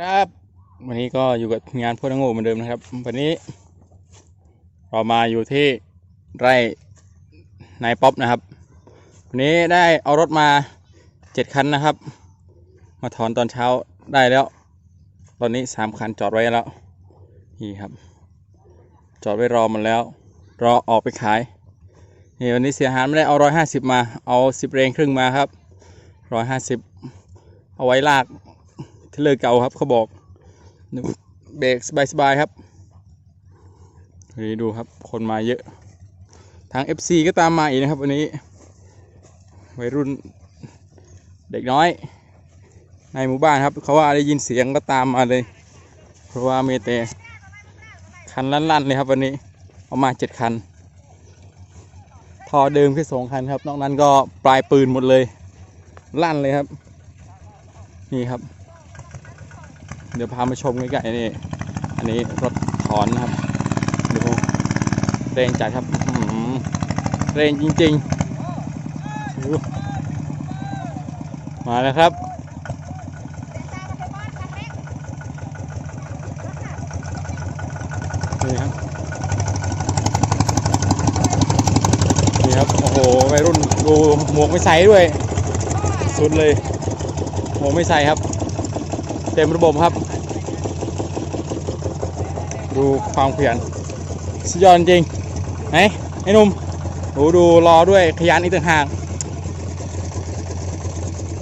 ครับวันนี้ก็อยู่กับงานพ่นง่เหมือนเดิมนะครับ วันนี้เรามาอยู่ที่ไร่นายป๊อปนะครับ วันนี้ได้เอารถมาเจ็ดคันนะครับ มาถอนตอนเช้าได้แล้ว ตอนนี้สามคันจอดไว้แล้วนี่ครับ จอดไว้รอมันแล้ว รอออกไปขายนี่วันนี้เสียหายไม่ได้เอาร้อยห้าสิบมาเอาสิบเรงครึ่งมาครับร้อยห้าสิบเอาไว้ลาก เทเลอร์เก่าครับเขาบอกเบรกสบายๆครับนี่ดูครับคนมาเยอะ ทาง FC ก็ตามมาอีกนะครับ วันนี้วัยรุ่นเด็กน้อย ในหมู่บ้านครับ เขาว่าได้ยินเสียงก็ตามมาเลย เพราะว่ามีแต่คันลั่นๆเลยครับวันนี้เอามาเจ็ดคันทอเดิมแค่สองคันครับ นอกนั้นก็ปลายปืนหมดเลย ลั่นเลยครับ นี่ครับ เดี๋ยวพามาชมใกล้ๆนี่ อันนี้รถถอนนะครับ ดูแรงจัดครับอื้อหือแรงจริงๆ มาแล้วครับนี่ครับนี่ครับ โอ้โหวัยรุ่นดูหมวกไม่ใส่ด้วย สุดเลยหมวกไม่ใส่ครับ เต็มระบบครับ ดูความขยันสุดยอดจริงไหนไอ้นุ่มดูดูรอด้วยขยันอีกต่างหาก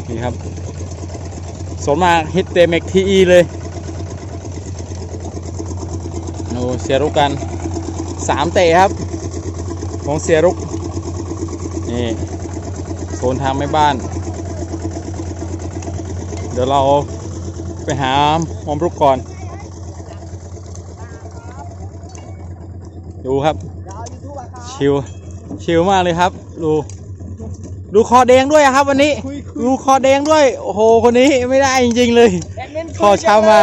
นี่ครับสมมาฮิตเตเมกทีอีเลยดูเสียรุกกันสามเตะครับ ของเสียรุกนี่โซนทางไม่บ้าน เดี๋ยวเรา ไปหาหอมรุกก่อน ดูครับ ชิว ชิวมากเลยครับ ดู ดูคอแดงด้วยอะครับ วันนี้ ดูคอแดงด้วย โอ้โห คนนี้ไม่ได้จริงๆเลยขอช้ำมา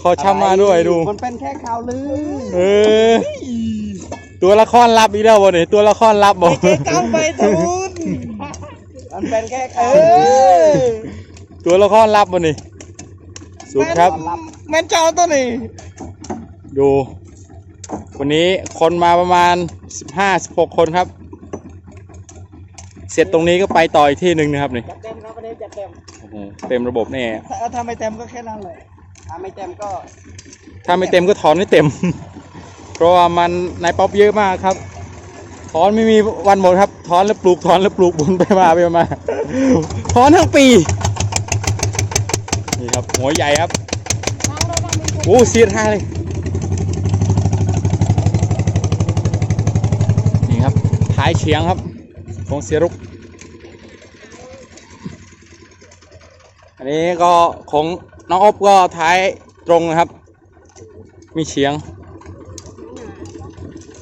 ขอช้ำมาด้วยดู มันเป็นแค่ข่าวลือ เออ ตัวละครลับอีกแล้วบ่เนี่ยตัวละครลับบ่เจ๊เก้าไปทูนมันเป็นแค่ข่าวเออตัวละครลับบ่นี่ สุดครับ แม่นเจ้าตัวนี้ ดู วันนี้คนมาประมาณ 15-16 คนครับ เสร็จตรงนี้ก็ไปต่ออีกที่หนึ่งนะครับนี่จัดเต็มครับวันนี้จัดเต็มโอ้โหเต็มระบบแน่ถ้าถ้าไม่เต็มก็แค่นั้นเลยถ้าไม่เต็มก็ถ้าไม่เต็มก็ถอนไม่เต็ม เพราะว่ามันนายป๊อปเยอะมากครับ ถอนไม่มีวันหมดครับ ถอนแล้วปลูกถอนแล้วปลูกบนไปมาไปมา ถอนทั้งปีนี่ ครับหัวใหญ่ครับโอ้เสียดทาเลยนี่ครับท้ายเฉียงครับของเสียรุกอันนี้ก็ของน้องอบก็ท้ายตรงนะครับ มีเฉียง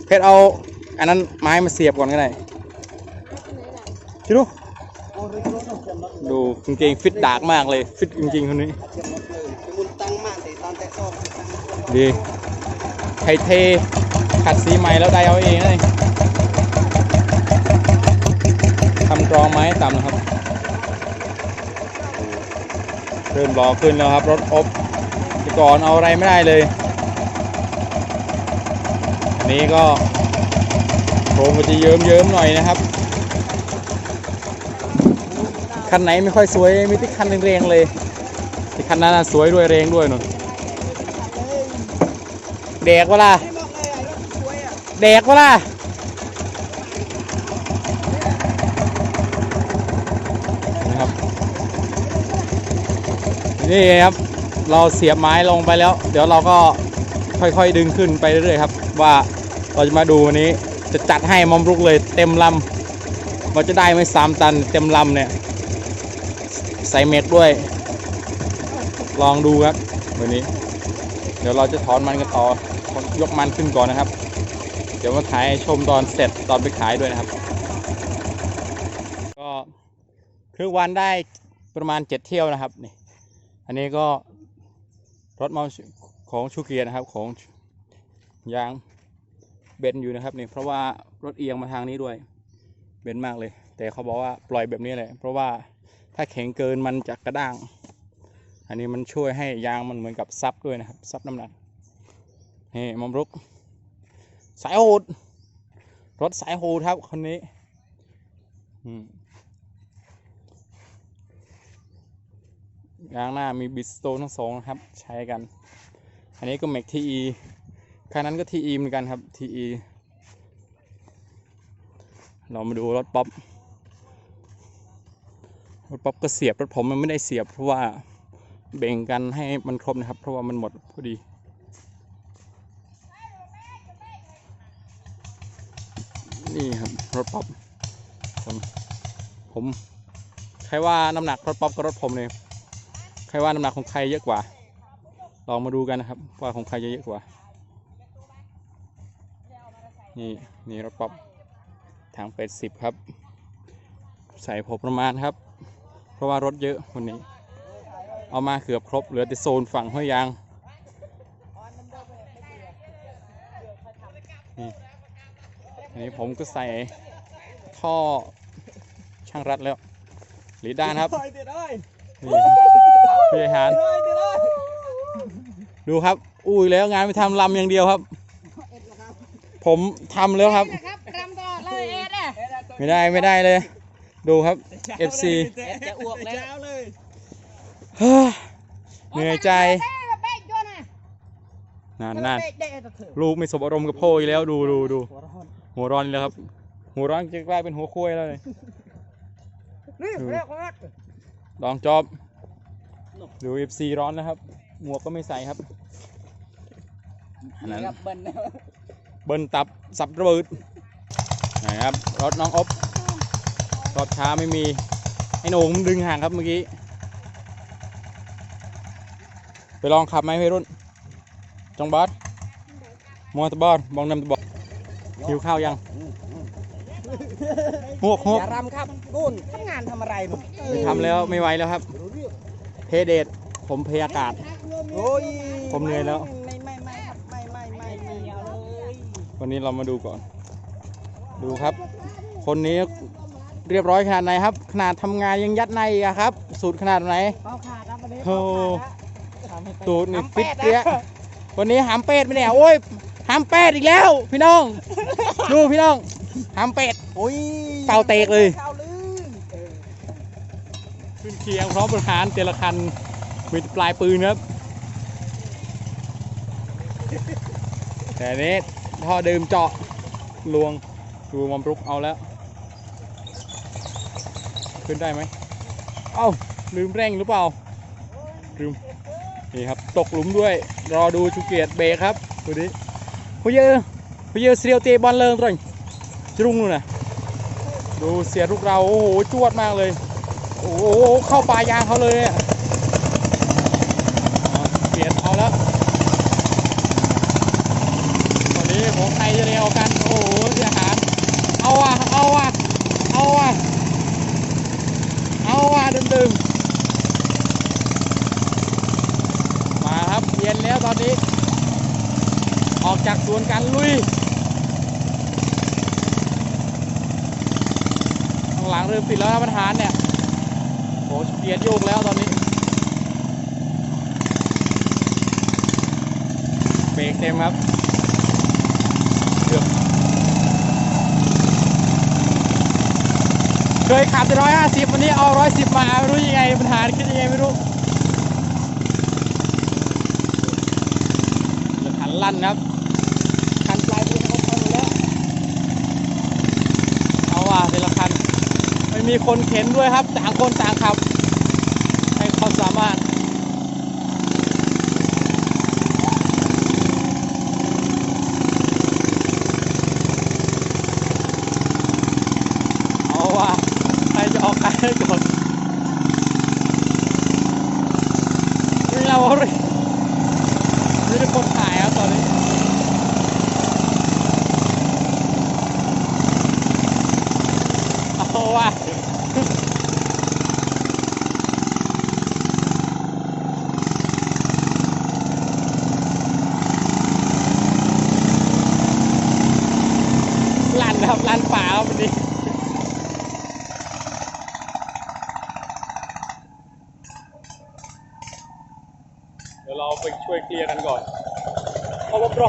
เพชรเอาอันนั้นไม้มาเสียบก่อนก็ได้คิด ดูโอ้ยรถเต็มรถดูกางเกงฟิตดากมากเลย ฟิตจริงๆคนนี้ ดีไทเท ขัดสีใหม่แล้วได้เอาเองเลยทำกรองไม้ต่ำนะครับ เริ่มรอขึ้นแล้วครับ รถอบแต่ก่อนเอาอะไรไม่ได้เลยอันนี้ก็โครงก็จะเยิ้มๆหน่อยนะครับ คันไหนไม่ค่อยสวยมีที่คันแรงๆเลยที่คันนั้นสวยด้วยแรงด้วยหนูแดกวะล่ะไม่บอกเวยอะแดกวะล่ะนะครับนี่ครับเราเสียบไม้ลงไปแล้ว เดี๋ยวเราก็ค่อยๆดึงขึ้นไปเรื่อยๆครับ ว่าเราจะมาดูวันนี้จะจัดให้มอมรุกเลยเต็มลำว่าจะได้ไม่สามตันเต็มลำเนี่ย ใส่เม็ดด้วย ลองดูครับวันนี้ เดี๋ยวเราจะถอนมันกันต่อยกมันขึ้นก่อนนะครับ เดี๋ยวมาถ่ายชมตอนเสร็จตอนไปขายด้วยนะครับ ก็คือวันได้ประมาณเจ็ดเที่ยวนะครับนี่อันนี้ก็รถมอของชูเกียร์นะครับของยางเบนอยู่นะครับนี่เพราะว่ารถเอียงมาทางนี้ด้วย เบนมากเลย แต่เขาบอกว่าปล่อยแบบนี้เลยเพราะว่า ถ้าแข็งเกินมันจะกระด้าง อันนี้มันช่วยให้ยางมันเหมือนกับซับด้วยนะครับ ซับน้ำหนักนี่มัมรุก สายโหด รถสายโหดครับคนนี้ยางหน้ามีบิสโตนทั้งสองนะครับ ใช้กัน อันนี้ก็แม็กทีอีคันนั้นก็ทีอีเหมือนกันครับทีอีเรามาดูรถป๊อป รถป๊อปก็เสียบรถผมมันไม่ได้เสียบเพราะว่าแบ่งกันให้มันครบนะครับ เพราะว่ามันหมดพอดีนี่ครับรถป๊อปผมผมใครว่าน้ำหนักรถป๊อปกับรถผมเนี่ยใครว่าน้ำหนักของใครเยอะกว่า ลองมาดูกันนะครับ ว่าของใครจะเยอะกว่า นี่นี่รถป๊อปทางเป็ดสิบครับ ใส่พอประมาณครับ ราะว่ารถเยอะวันนี้ เอามาเกือบครบเหลือแต่โซนฝั่งห้วยยางนี่อันนี้ผมก็ใส่ท่อช่างรัดแล้วหลีด้านครับเฮ้ยเดี๋ยวได้นี่ครับพี่หารเฮ้ยเดี๋ยวได้ดูครับ อุ้ยแล้วงานไปทำลำอย่างเดียวครับ ผมทำแล้วครับนะครับรำก่อนเลยเอ็ดอะไม่ได้ไม่ได้เลย ดูครับ FC จะอ้วกแล้วเช้าเลยเหนื่อยใจเต้กับเป๊กด้วยนะนานนานเป๊กเด็ดเถอะลูกไม่สบอารมณ์กับพ่ออีกแล้วดูดูดูหัวร้อนหัวร้อนอีกแล้วครับ หัวร้อนจะกลายเป็นหัวคุ้ยแล้วเลยนี่ดูเรียกว่าลองจอบดู FC ร้อนนะครับ หมวกก็ไม่ใส่ครับอันนั้นกับเบิ้ลนะเบิ้ลตับสับระเบิดนะครับรถน้องอบ รถช้าไม่มี ไอ้โหนงมันดึงห่างครับเมื่อกี้ ไปลองขับไหมพี่รุ่นจงบอสมอเตอร์บอสบองนำตะบอสหิวข้าวยังหวกหวกอย่ารำครับนู่นทำงานทำอะไรนู่นไม่ทำแล้วไม่ไหวแล้วครับ เพเดทผมเพอากาศ โอ้ยผมเหนื่อยแล้ว ไม่ไม่ไม่ครับไม่ไม่ไม่ไม่เอาเลยวันนี้เรามาดูก่อน ดูครับ คนนี้ เรียบร้อยขนาดไหนครับ ขนาดทำงานยังยัดในอีกอะครับ สูตรขนาดไหน เป้าขาดครับวันนี้โอ้เป้าขาดแล้วสูตรนี่ทำฟิตแปดเปี้ยนะวันนี้หามเป็ดไหมเนี่ยโอ้ยหามเป็ดอีกแล้ว พี่น้อง ดูพี่น้องหามเป็ดโอ้ยเป่าเตกเลยเป่าลื่นเออขึ้นเคียงพร้อมบริหารแต่ละคันมีปลายปืนครับ แต่อันนี้ท่อเดิมเจาะลวงดูมัมรุกเอาแล้ว ขึ้นได้ไหมเอ้าลืมเร่งหรือเปล่าลืมนี่ครับตกหลุมด้วย รอดูชูเกียรติเบรครับดูดิพเยอะพเยอะเสียวเตะบอลเลิงตรงจรุงนู่นนะดูเสียทุกเราโอ้โหจวดมากเลย โอ้โหเข้าปลายางเขาเลยเอาเปลี่ยนเอาแล้วตอนนี้ของใครจะเร็วกัน โอ้โหเสียหายเอาว่ะ เอาว่ะ เอาว่ะ เอาว่ะดึมๆ มาครับเปลี่ยนแล้วตอนนี้ ออก จากสวนกันลุยข้างหลังเริ่มติดแล้วนะประธานเนี่ยโอ้เกียร์โยกแล้วตอนนี้เบรกเต็มครับเกือบเคยขับแต่ร้อยห้าสิบวันนี้เอาร้อยสิบมาไม่รู้ยังไงปัญหาคิดยังไงไม่รู้ขันลั่นครับ คันปลายปืนเขาเข้าอยู่แล้ว เอาว่ะแต่ละคัน ไมีคนเข็นด้วยครับ ต่างคนต่างขับ ให้ความสามารถเอาว่ะใครจะออกใครให้ก่อนนี่เราเลยนี่เป็นคนถ่ายครับตอนนี้เอาว่ะลั่นนะครับลั่นป่าครับวันนี้ ดี๋ยวเราไปช่วยเคลียร์กันก่อนเอาบรอ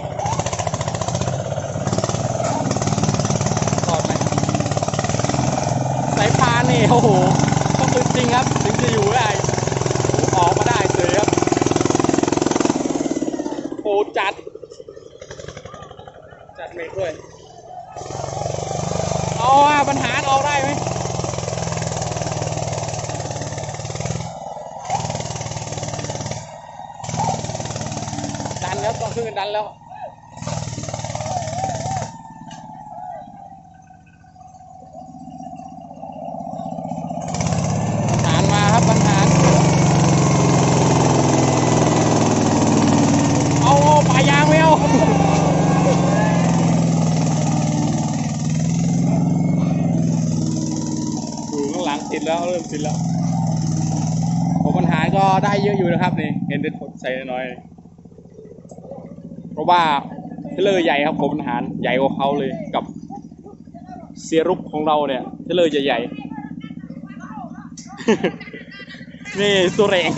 รอดไหมสายพานนี่โอ้โหต้องเป็นจริงครับ ถึงจะอยู่ได้โอ้โหออกมาได้เฉยครับโอ้จัด จัดเมฆด้วยเอาอะปัญหาออกได้ไหม ดันแล้วต้องขึ้นกันดันแล้ว ปัญหารมาครับปัญหารเอาเอาปลายางไม่เอา อ ยู่ข้างหลังติดแล้วเริ่มติดแล้วผมปัญหาก็ได้เยอะอยู่นะครับนี่เห็นเด็ดผลใส่น้อย ราะว่าเทเลอร์ใหญ่ครับผมทหารใหญ่กว่าเขาเลยกับเซียรุกของเราเนี่ยเทเลอร์ใหญ่ๆ นี่ตัวแรง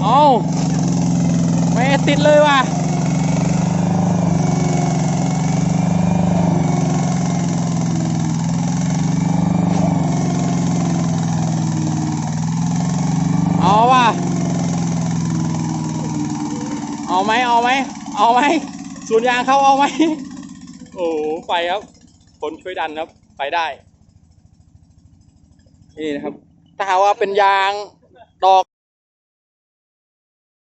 เอาไม่ติดเลยว่ะเอาว่ะเอาไหมเอาไหม เอาไหมส่วนยางเข้าเอาไหมโอ้ไปครับ คนช่วยดันครับ ไปได้ นี่นะครับ ถ้าหากว่าเป็นยางดอก